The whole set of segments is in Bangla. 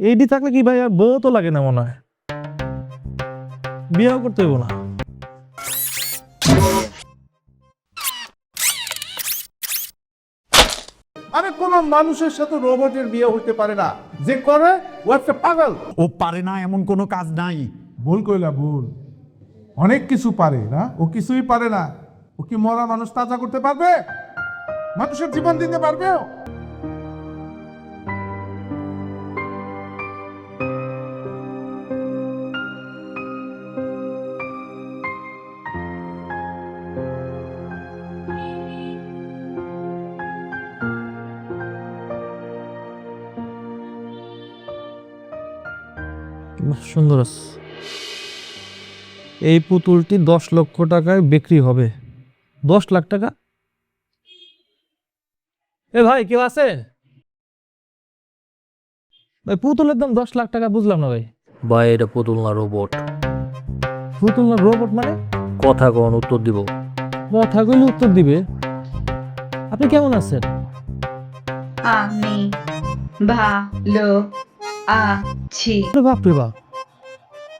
এইটি থাকলে কি ভাই আর বউ তো লাগে না মনে হয়। বিয়েও করতে হইব না। আরে কোন মানুষের সাথে রোবটের বিয়ে হইতে পারে না। যে করে ও একটা পাগল। ও পারে না এমন কোনো কাজ নাই। ভুল কইলা ভুল। অনেক কিছু পারে না ও কিছুই পারে না। ও কি মরা মানুষ তাজা করতে পারবে? মানুষের জীবন দিতে পারবে সুন্দর আছে। এই পুতুলটি দশ লক্ষ টাকায় বিক্রি হবে। দশ লাখ টাকা? এ ভাই কেউ আছে? ভাই পুতুলের দাম দশ লাখ টাকা বুঝলাম না ভাই। ভাই এটা পুতুল না রোবট। পুতুল না রোবট মানে? কথা কখন উত্তর দিব। কথা কইলে উত্তর দিবে। আপনি কেমন আছেন? আমি ভালো আছি। আরে বাপ রে বাপ।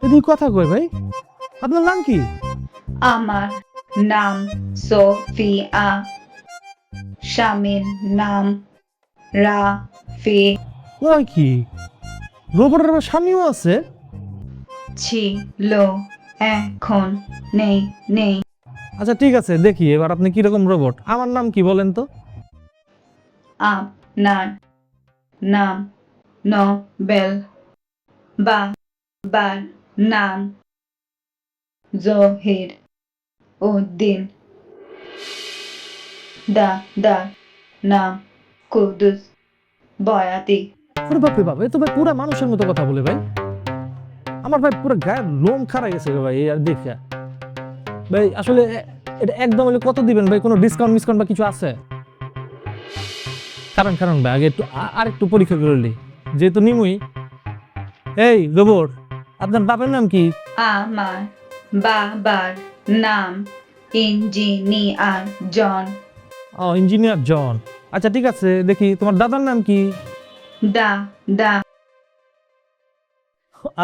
এদিকে কথা কই ভাই? আপনার নাম কি? আমার নাম সোফিয়া। স্বামীর নাম রাফি কয় কি? রোবটের আবার স্বামীও আছে? ছিল এখন নেই নেই। আচ্ছা ঠিক আছে দেখি এবার আপনি কীরকম রোবট। আমার নাম কি বলেন তো? আপনার নাম নোবেল। বাবার নাম। জহির উদ্দিন। দাদার নাম কুদুস। বয়াতি। আরে বাপ, এ তো ভাই পুরা মানুষের মতো কথা বলে ভাই। আমার ভাই পুরো গায়ের লোম খারাপ গেছে ভাই আর দেখে ভাই, আসলে এটা একদম হলে কত দিবেন ভাই? কোনো ডিসকাউন্ট মিসকাউন্ট বা কিছু আছে? কারণ কারণ ভাই, আগে একটু আর একটু পরীক্ষা করে নিই যেহেতু নিমুই। এই রোবট আপনার বাপের নাম কি? আমার বাবার নাম ইঞ্জিনিয়ার জন। ও ইঞ্জিনিয়ার জন। আচ্ছা ঠিক আছে দেখি তোমার দাদার নাম কি? দা দা।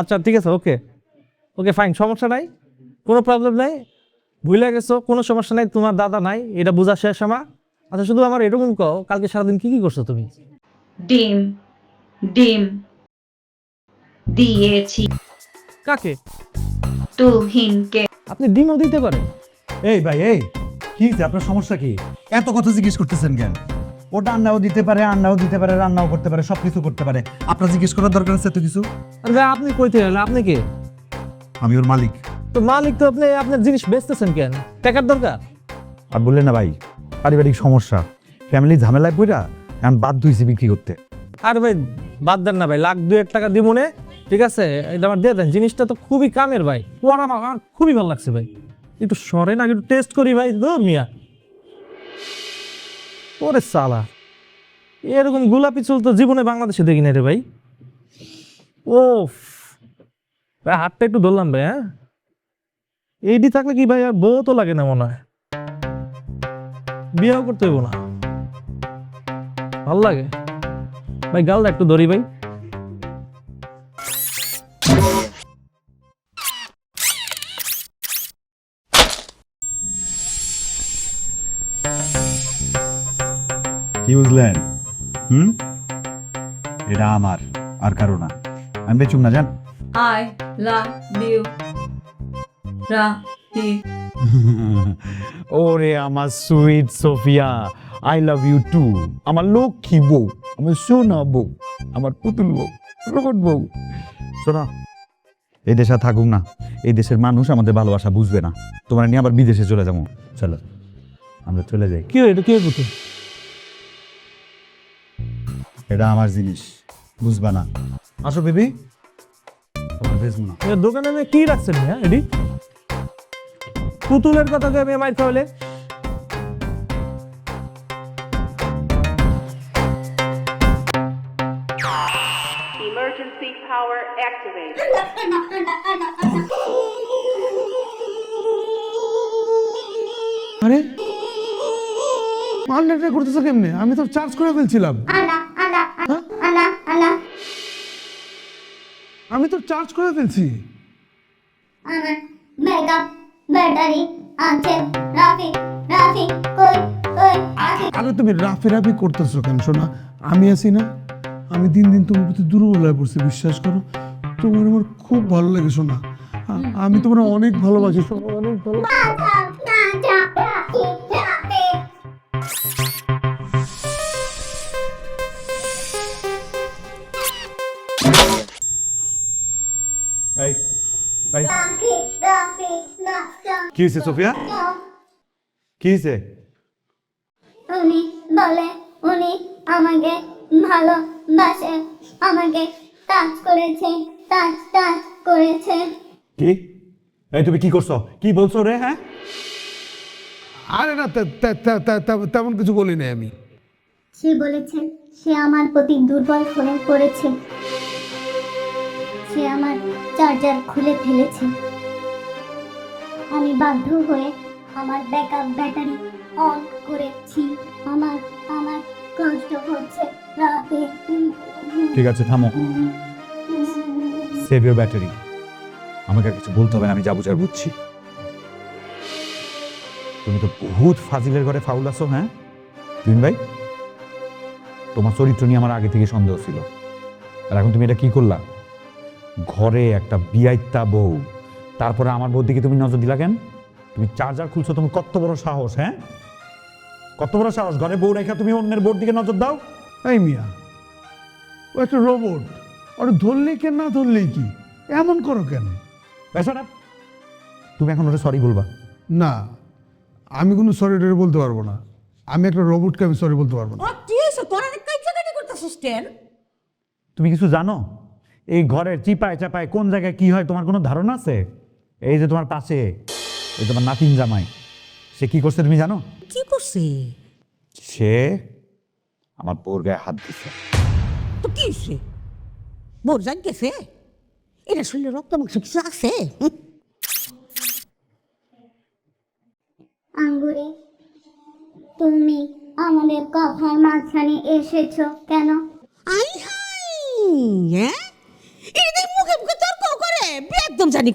আচ্ছা ঠিক আছে ওকে। ওকে ফাইন সমস্যা নাই কোনো প্রবলেম নাই। ভুলে গেছো কোনো সমস্যা নাই তোমার দাদা নাই এটা বোঝা শেষ আমার। আচ্ছা শুধু আমার এরকম কও কালকে সারাদিন কি কি করছ তুমি? ডিম ডিম দিয়েছি। কাকে? তুহিনকে। আপনি ডিমও দিতে পারেন। এই ভাই এই কি? আপনার সমস্যা কি? এত কথা জিজ্ঞেস করতেছেন কেন? ও রান্নাও দিতে পারে রান্নাও দিতে পারে রান্নাও করতে পারে সব কিছু করতে পারে। আপনার জিজ্ঞেস করার দরকার আছে তো কিছু? আরে ভাই আপনি কইতে গেলেন আপনি কে? আমি ওর মালিক। তো মালিক তো আপনি আপনার জিনিস বেচতেছেন কেন? টাকার দরকার? আর বললেন না ভাই পারিবারিক সমস্যা। ফ্যামিলি ঝামেলায় পড়া এখন বাধ্য হয়েছি বিক্রি করতে। আর ভাই বাদ দেন না ভাই লাখ দুই এক টাকা দিব নে ঠিক আছে? এটা আমার দিয়ে দেন। জিনিসটা তো খুবই কামের ভাই। পড়া আমার খুবই ভালো লাগছে ভাই। একটু সরেন আগে একটু টেস্ট করি ভাই। দো মিয়া। ওরে সালা। এরকম গোলাপি চুল তো জীবনে বাংলাদেশে দেখি না রে ভাই। ও ভাই, হাতটা একটু ধরলাম ভাই হ্যাঁ? এইটি থাকলে কি ভাই আর বউ তো লাগে না মনে হয়। বিয়েও করতে হইব না। ভালো লাগে। ভাই, গালটা একটু ধরি ভাই। কি বুঝলেন হুম? এটা আমার আর কারও না। আমি বেচুম না জান। I love you. রাফি ওরে আমার sweet Sophia I love you too. আমার লক্ষ্মী বউ আমার সোনা বউ আমার পুতুল বউ রোবট বউ। শোনা এই দেশে থাকুক না। এই দেশের মানুষ আমাদের ভালোবাসা বুঝবে না। তোমার নিয়ে আবার বিদেশে চলে যাব। চলো আমরা চলে যাই। কি এটা? কি হইব এটা আমার জিনিস। বুঝবা না। আসো বেবি। তোমার বেচবো না। এ দোকানে কি রাখছেন হ্যাঁ এডি? পুতুলের কথা কে আমি মাইর খাওয়ালে। Emergency power activated. আরে? করতেছো কেমনে? আমি তো চার্জ করে ফেলছিলাম। আমি তো চার্জ করে ফেলছি। আমার ব্যাকআপ ব্যাটারি আছে রাফি রাফি কই কই রাফি। আরে তুমি রাফি রাফি করতেছো কেন শোনা আমি আছি না? আমি দিন দিন তোমার প্রতি দুর্বল হয়ে পড়ছি বিশ্বাস করো। তোমার আমার খুব ভালো লাগে শোনা আমি তোমার অনেক ভালোবাসি শোনা, অনেক ভালো কি হয়েছে সোফিয়া? কি হয়েছে? উনি বলে উনি আমাকে ভালোবাসে আমাকে টাচ করেছে টাচ টাচ করেছে। কি? এই তুমি কি করছ? কি বলছো রে হ্যাঁ? আরে না তে- তে- তে- তে- তে- তেমন কিছু বলি নাই আমি। সে বলেছে সে আমার প্রতি দুর্বল হয়ে পড়েছে। সে আমার চার্জার খুলে ফেলেছে। আমি বাধ্য হয়ে আমার ব্যাকআপ ব্যাটারি অন করেছি। আমার আমার কষ্ট হচ্ছে রাতে। ঠিক আছে, থামো। সেভ ইউর ব্যাটারি আমাকে আর কিছু বলতে হবে না, আমি যা বুঝার বুঝছি। তুমি তো বহুত ফাজিলের ঘরে ফাউল আছো হ্যাঁ? তুমিন ভাই, তোমার চরিত্র নিয়ে আমার আগে থেকে সন্দেহ ছিল। আর এখন তুমি এটা কি করলা? ঘরে একটা বিয়াইত্তা বউ। তারপরে আমার বউর দিকে তুমি নজর দিলা কেন? তুমি চার্জার খুলছো তুমি কত বড় সাহস হ্যাঁ? কত বড় সাহস? ঘরে বউ রেখা তুমি অন্যের বোর দিকে নজর দাও। এই মিয়া ও একটা রোবট ওর ধরলেই কেন না ধরলেই কি? এমন করো কেন? বেসারা তুমি এখন ওটা সরি বলবা। না আমি কোনো সরি টরি বলতে পারব না। আমি একটা রোবটকে আমি সরি বলতে পারব না। ও কি হয়েছে? তোরা কাইচাকাটি করতেছিস কেন? তুমি কিছু জানো? এই ঘরের চিপায় চাপায় কোন জায়গায় কি হয় তোমার কোনো ধারণা আছে? এই যে তোমার পাশে এই তোমার নাতিন জামাই সে কি করছে তুমি জানো? কি করছে? সে আমার বোর গায়ে হাত দিছে। তো কি হয়েছে বোর জান গেছে এটা শরীরে রক্ত মাংস কিছু আছে? আঙ্গুরি তুমি আমাদের কথার মাঝখানে এসেছ কেন? আই হাই হ্যাঁ? এটা মুখে মুখে তর্ক করে একদম জানি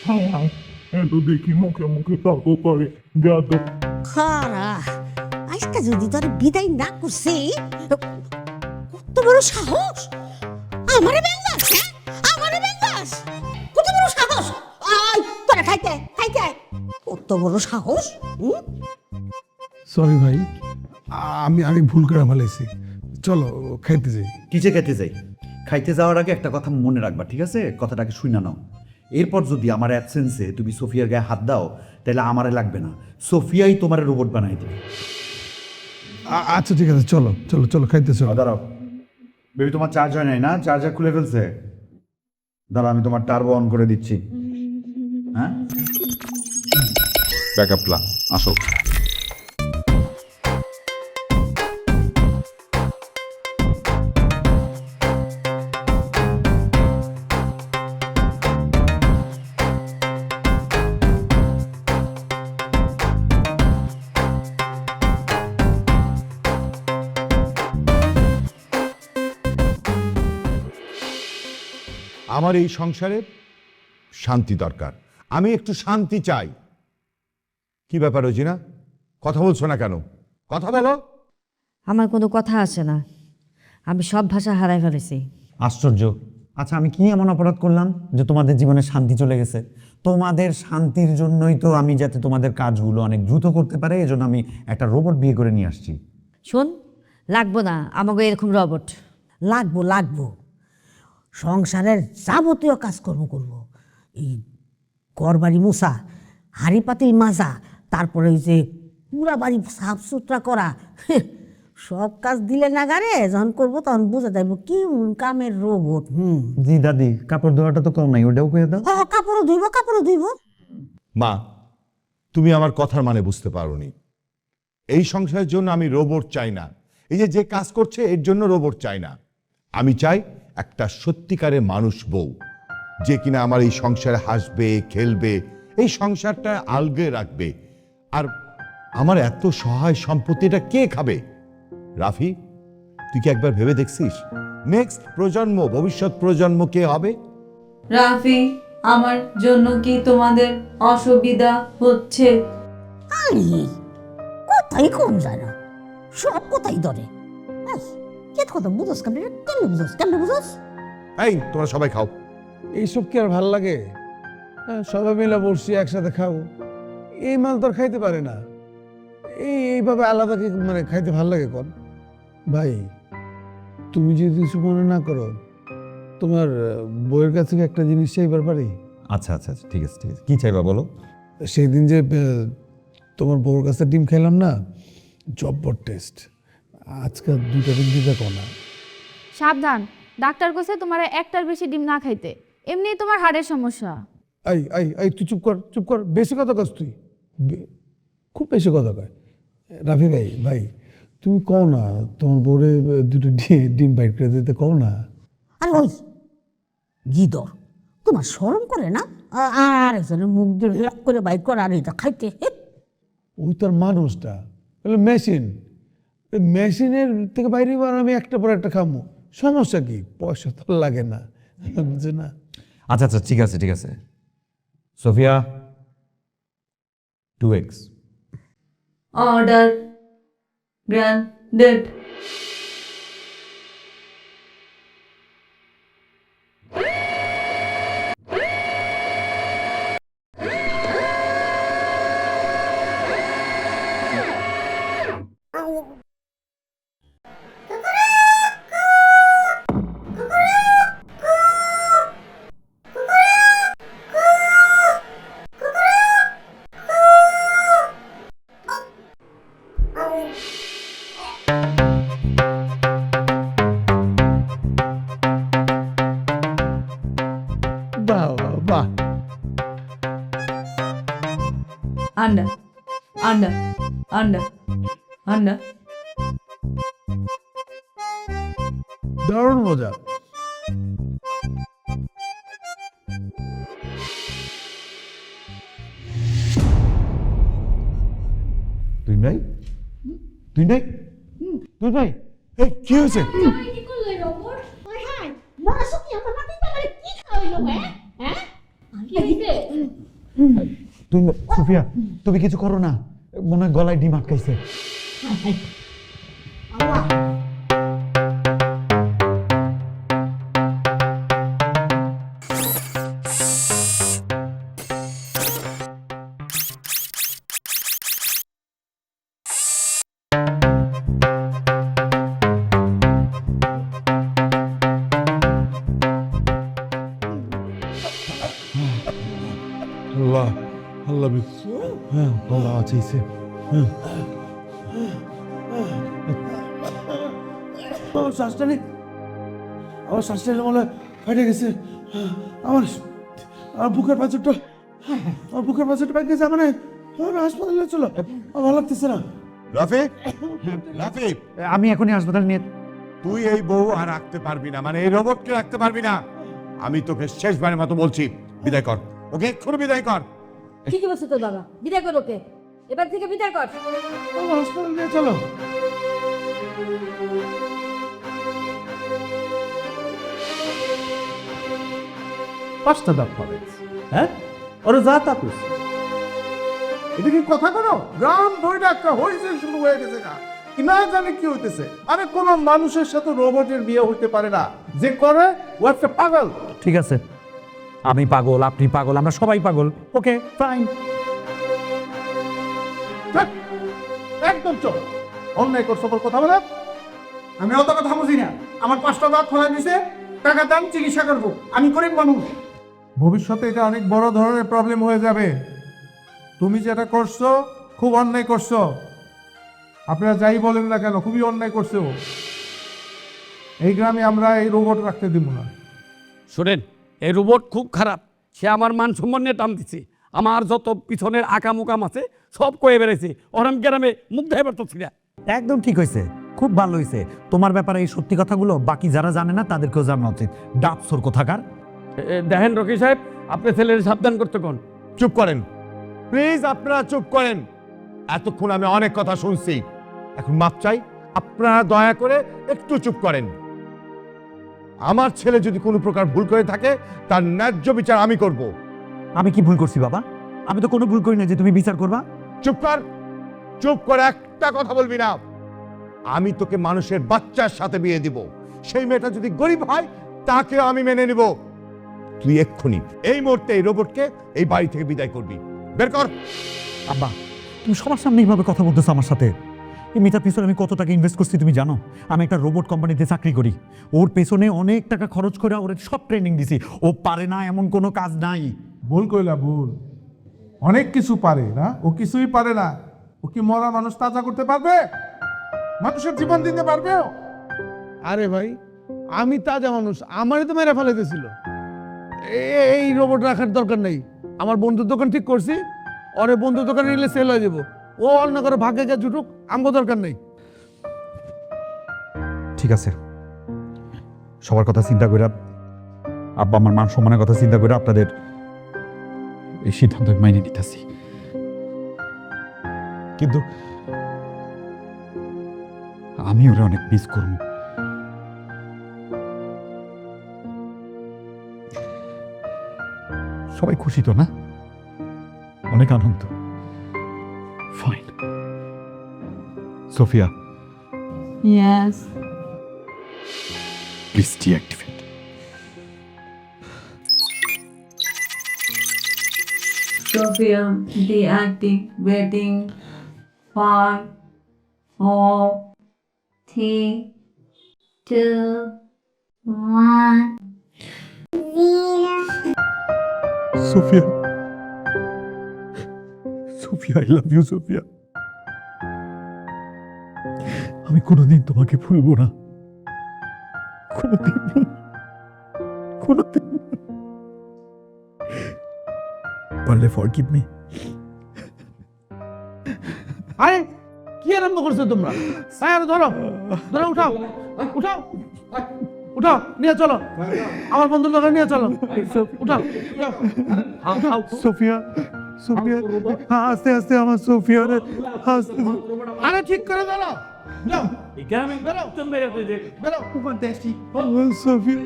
এত দেখি মুখে মুখে তর্ক করে যাদব খারা আজকে যদি তোর বিদায় না করছে কত বড় সাহস? আমারে বেঙ্গাস হ্যাঁ? আমারে বেঙ্গাস কত বড় সাহস? আই তোরা খাইতে খাইতে। কত বড় সাহস সরি ভাই। আমি আমি ভুল করে ফেলেছি। চলো খাইতে যাই। কিসে খেতে যাই? খাইতে যাওয়ার আগে একটা কথা মনে রাখবা ঠিক আছে? কথাটাকে শুনে নাও। এরপর যদি আমার অ্যাবসেন্সে তুমি সোফিয়ার গায়ে হাত দাও তাহলে আমারে লাগবে না। সোফিয়াই তোমার রোবট বানাই দেবে। আচ্ছা ঠিক আছে চলো চলো চলো খাইতে চলো দাঁড়াও। বেবি তোমার চার্জ হয় নাই না? চার্জার খুলে ফেলছে? দাঁড়া আমি তোমার টার্বো অন করে দিচ্ছি। হ্যাঁ? ব্যাকআপ প্ল্যান আসো। আমার এই সংসারে শান্তি দরকার। আমি একটু শান্তি চাই। কি ব্যাপার না কথা বলছো না কেন? কথা বলো। আমার কোনো কথা আছে না। আমি সব ভাষা হারাই ফেলেছি। আশ্চর্য। আচ্ছা আমি কি এমন অপরাধ করলাম যে তোমাদের জীবনে শান্তি চলে গেছে? তোমাদের শান্তির জন্যই তো আমি যাতে তোমাদের কাজগুলো অনেক দ্রুত করতে পারে এজন্য আমি একটা রোবট বিয়ে করে নিয়ে আসছি। শোন লাগবো না। আমাকে এরকম রবট। লাগবো লাগবো। সংসারের যাবতীয় কাজকর্ম করব। এই ঘরবাড়ি মোছা হাড়ি পাতিল মাজা তারপরে ওই যে পুরা বাড়ি সাফ সুতরা করা সব কাজ দিলে না গারে যখন করব তখন বুঝে যাইব কি কামের রোবট হুম। জি দাদি কাপড় ধোয়াটা তো কম নাই ওটাও করে দাও। হ কাপড়ও ধুইব কাপড়ও ধুইব। মা তুমি আমার কথার মানে বুঝতে পারোনি। এই সংসারের জন্য আমি রোবট চাই না। এই যে যে কাজ করছে এর জন্য রোবট চাই না। আমি চাই একটা সত্যিকারের মানুষ বউ যে কিনা আমার এই সংসারে হাসবে খেলবে এই সংসারটা আলগে রাখবে। আর আমার এত সহায় সম্পত্তিটা কে খাবে? রাফি তুই কি একবার ভেবে দেখছিস? নেক্সট প্রজন্ম ভবিষ্যৎ প্রজন্ম কে হবে? রাফি আমার জন্য কি তোমাদের অসুবিধা হচ্ছে? আরে কোথায় কম যায় না। সব কোথায় ধরে। কে কথা বুঝোস কেমনে কেমনে বুঝোস? কেমনে বুঝোস? এই তোমরা সবাই খাও। এইসব কি আর ভালো লাগে? হ্যাঁ, সবাই মিলে বসছি একসাথে খাব। এই মাল তো আর খাইতে পারে না। এই এইভাবে আলাদা কি মানে খাইতে ভালো লাগে কর ভাই তুমি যদি কিছু মনে না করো তোমার আহ, বইয়ের কাছ থেকে একটা জিনিস চাইবার পারি? আচ্ছা আচ্ছা আচ্ছা, ঠিক আছে ঠিক আছে। কি চাইবা বলো? সেই দিন যে আহ, তোমার বউর কাছে ডিম খেলাম না জব্বর টেস্ট। আজকে দুইটা ডিম দিতে না। সাবধান ডাক্তার কইছে তোমার একটার বেশি ডিম না খাইতে। এমনি তোমার হাড়ের সমস্যা। আই আই আই তুই চুপ কর চুপ কর বেশি কথা কস তুই। খুব বেশি কথা কয়। রাফি ভাই ভাই তুমি কও না তোমার বউরে দুটো ডিম বাইট করে দিতে কও না। আরে ওই গিদর তোমার শরম করে না? আর একজনের মুখ দিয়ে করে বাইক করা আর এটা খাইতে ওই তার মানুষটা মেশিন মেশিনের থেকে বাইরে বার আমি একটা পর একটা খামো। সমস্যা কি? পয়সা তো লাগে না। বুঝে না? আচ্ছা আচ্ছা ঠিক আছে ঠিক আছে। সোফিয়া টু এক্স অর্ডার গ্র্যান্ডেড আন্ডা আন্ডা আন্ডা আন্ডা দারুণ মজা তুই নাই তুই নাই তুই তুই সোফিয়া তুমি কিছু করো না। মনে হয় গলায় ডিম আটকাইছে। আল্লাহ। চাইছে। আমার শ্বাসটা নেই আমার শ্বাসটা মনে হয় ফেটে গেছে। আমার আমার বুকের পাঁচটা আমার বুকের পাঁচটা ব্যাগ গেছে মানে আমার হাসপাতালে চলো। আমার ভালো লাগতেছে না। রাফি রাফি আমি এখনই হাসপাতাল নিয়ে তুই এই বউ আর রাখতে পারবি না মানে এই রোবটকে রাখতে পারবি না। আমি তোকে শেষবারের মতো বলছি বিদায় কর। ওকে? এক্ষুনি বিদায় কর। ঠিকই বলছে তোর বাবা। বিদায় কর ওকে। এবার থেকে বিদায় কর। আমার হাসপাতালে নিয়ে চলো। পাঁচটা দাঁত পাবে। হ্যাঁ? ওরা যা তা করছে। এটা কি কথা কোনো? গ্রাম ধরে একটা হয়েছে শুরু হয়ে গেছে না কি না জানে কি হইতেছে। আরে কোন মানুষের সাথে রোবটের বিয়ে হইতে পারে না। যে করে ও একটা পাগল। ঠিক আছে। আমি পাগল আপনি পাগল আমরা সবাই পাগল। ওকে ফাইন একদম চোখ অন্যায় করছ বল কথা বলে? আমি অত কথা বুঝি না। আমার পাঁচটা দাঁত ফেলা দিছে, টাকা দাম চিকিৎসা করব। আমি গরিব মানুষ। ভবিষ্যতে এটা অনেক বড় ধরনের প্রবলেম হয়ে যাবে। তুমি যেটা করছ, খুব অন্যায় করছ। আপনারা যাই বলেন না কেন, খুবই অন্যায় করছে ও। এই গ্রামে আমরা এই রোবট রাখতে দিব না। শোনেন, এই রোবট খুব খারাপ। সে আমার মান সম্মান নিয়ে টান দিচ্ছে আমার যত পিছনের আকাম উকাম আছে সব কয়ে বেড়েছে ওরম গ্রামে মুখ দেয় পারতেছি না। একদম ঠিক হয়েছে। খুব ভালো হয়েছে। তোমার ব্যাপারে এই সত্যি কথাগুলো বাকি যারা জানে না তাদেরকেও জানা উচিত। ডাবসোর কোথাকার? দেখেন রকি সাহেব আপনি ছেলের সাবধান করতে কোন? চুপ করেন। প্লিজ আপনারা চুপ করেন। এতক্ষণ আমি অনেক কথা শুনছি। এখন মাপ চাই। আপনারা দয়া করে একটু চুপ করেন। আমার ছেলে যদি কোনো প্রকার ভুল করে থাকে তার ন্যায্য বিচার আমি করব। আমি কি ভুল করছি বাবা? আমি তো কোনো ভুল করি না যে তুমি বিচার করবা। চুপ কর। চুপ কর একটা কথা বলবি না। আমি তোকে মানুষের বাচ্চার সাথে বিয়ে দিব। সেই মেয়েটা যদি গরিব হয় তাকেও আমি মেনে নিব। তুই এক্ষুনি এই মুহূর্তে এই রোবটকে এই বাড়ি থেকে বিদায় করবি। বের কর। আব্বা তুমি সবার সামনে এইভাবে কথা বলতেছো আমার সাথে। এই মেয়েটার পিছনে আমি কত টাকা ইনভেস্ট করছি তুমি জানো? আমি একটা রোবট কোম্পানিতে চাকরি করি। ওর পেছনে অনেক টাকা খরচ করে ওর সব ট্রেনিং দিছি। ও পারে না এমন কোনো কাজ নাই। ভুল কইলা ভুল। অনেক কিছু পারে না ও কিছুই পারে না। ও কি মরা মানুষ তাজা করতে পারবে? মানুষের জীবন দিতে পারবে আরে ভাই আমি তাজা মানুষ আমারই তো মেরে ফেলাইতেছিল এ- এই রোবট রাখার দরকার নেই। আমার বন্ধুর দোকান ঠিক করছি ওরে বন্ধুর দোকানে নিলে সেল হয়ে যাব। ও অন্য করে ভাগ্যে গিয়ে জুটুক আমগো দরকার নেই। ঠিক আছে। সবার কথা চিন্তা করে আব্বা আমার মান সম্মানের কথা চিন্তা করে আপনাদের এই সিদ্ধান্ত আমি মাইনে নিতেছি। কিন্তু আমি ওরা অনেক মিস করব। সবাই খুশি তো না? অনেক আনন্দ। Fine Sophia. Yes. Please deactivate Sophia deactivating five, four, three, two, one, zero. Sophia Sophia I love you Sophia আমি কোনোদিন তোমাকে ভুলবো না কোনোদিন না। কোনোদিন পারলে ফরগিভ মি আরে কি আরম্ভ করছ তোমরা? আরে ধরো ধরো উঠাও উঠাও উঠাও নিয়ে চলো। আমার বন্ধুর দোকানে নিয়ে চলো। উঠাও সোফিয়া সোফিয়া হ্যাঁ, আস্তে আস্তে আমার সোফিয়া রে আস্তে। আরে ঠিক করে দাঁড়াও যাও। বেরো। বেরো। সোফিয়া।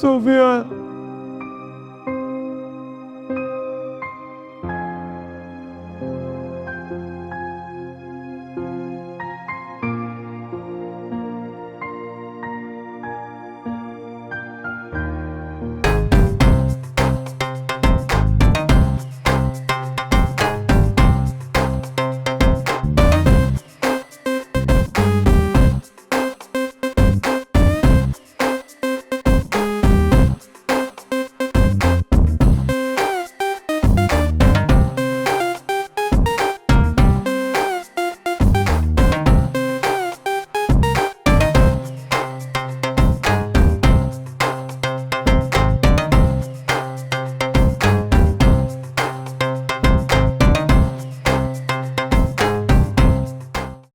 সোফিয়া